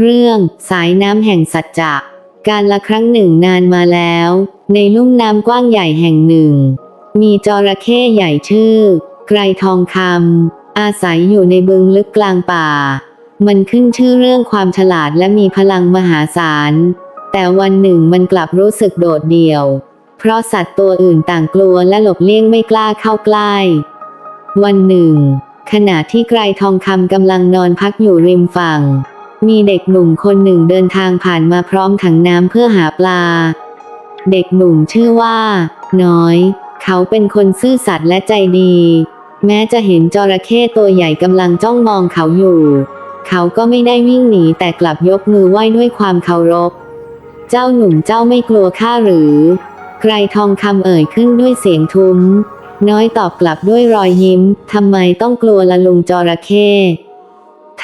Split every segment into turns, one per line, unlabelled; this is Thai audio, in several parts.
เรื่องสายน้ำแห่งสัจจะการละครั้งหนึ่งนานมาแล้ว ในลุ่มน้ำกว้างใหญ่แห่งหนึ่ง มีจระเข้ใหญ่ชื่อ ไกรทองคำอาศัยอยู่ในบึงลึกกลางป่า มันขึ้นชื่อเรื่องความฉลาดและมีพลังมหาศาล แต่วันหนึ่งมันกลับรู้สึกโดดเดี่ยว เพราะสัตว์ตัวอื่นต่างกลัวและหลบเลี่ยงไม่กล้าเข้าใกล้ วันหนึ่ง ขณะที่ไกรทองคำกำลังนอนพักอยู่ริมฝั่ง มีเด็กหนุ่มคนหนึ่งเดินทางผ่านมาพร้อมถังน้ำเพื่อหาปลา เด็กหนุ่มชื่อว่า น้อย เขาเป็นคนซื่อสัตย์และใจดี แม้จะเห็นจระเข้ตัวใหญ่กำลังจ้องมองเขาอยู่ เขาก็ไม่ได้วิ่งหนีแต่กลับยกมือไหว้ด้วยความเคารพ เจ้าหนุ่มเจ้าไม่กลัวข้าหรือ ไกรทองคำเอ่ยขึ้นด้วยเสียงทุ้ม น้อยตอบกลับด้วยรอยยิ้มทำไมต้องกลัวละลุงจระเข้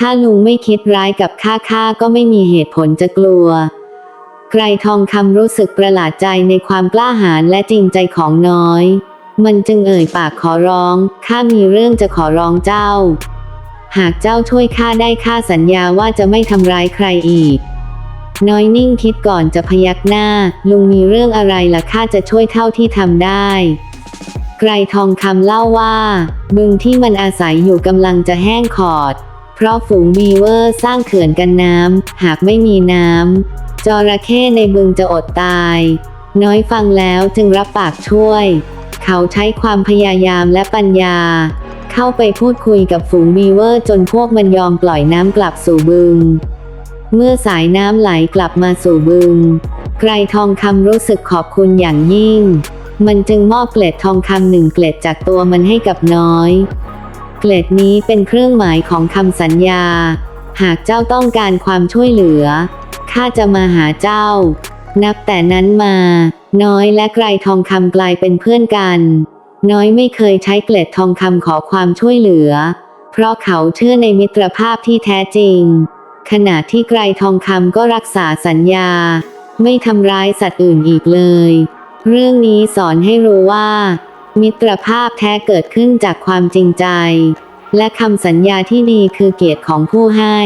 ถ้าลุงไม่คิดร้ายกับข้าข้าก็ไม่มีเหตุผลจะกลัว ไกรทองคำรู้สึกประหลาดใจในความกล้าหาญและจริงใจของน้อย มันจึงเอ่ยปากขอร้องข้ามีเรื่องจะขอร้องเจ้า หากเจ้าช่วยข้าได้ข้าสัญญาว่าจะไม่ทำร้ายใครอีก น้อยนิ่งคิดก่อนจะพยักหน้า ลุงมีเรื่องอะไรล่ะข้าจะช่วยเท่าที่ทำได้ไกรทองคำเล่าว่าบึงที่มันอาศัยอยู่กำลังจะแห้งขอด เพราะฝูงบีเวอร์สร้างเขื่อนกันน้ำ หากไม่มีน้ำจระเข้ในบึงจะอดตาย น้อยฟังแล้วจึงรับปากช่วย เขาใช้ความพยายามและปัญญา เข้าไปพูดคุยกับฝูงบีเวอร์จนพวกมันยอมปล่อยน้ำกลับสู่บึง เมื่อสายน้ำไหลกลับมาสู่บึง ไกรทองคำรู้สึกขอบคุณอย่างยิ่ง มันจึงมอบเกล็ดทองคำหนึ่งเกล็ดจากตัวมันให้กับน้อย เกล็ดนี้เป็นเครื่องหมายของคำสัญญา หากเจ้าต้องการความช่วยเหลือ ข้าจะมาหาเจ้า นับแต่นั้นมา น้อยและไกรทองคำกลายเป็นเพื่อนกัน น้อยไม่เคยใช้เกล็ดทองคำขอความช่วยเหลือ เพราะเขาเชื่อในมิตรภาพที่แท้จริง ขณะที่ไกรทองคำก็รักษาสัญญา ไม่ทำร้ายสัตว์อื่นอีกเลย เรื่องนี้สอนให้รู้ว่า มิตรภาพแท้เกิดขึ้นจากความจริงใจ และคำสัญญาที่ดีคือเกียรติของผู้ให้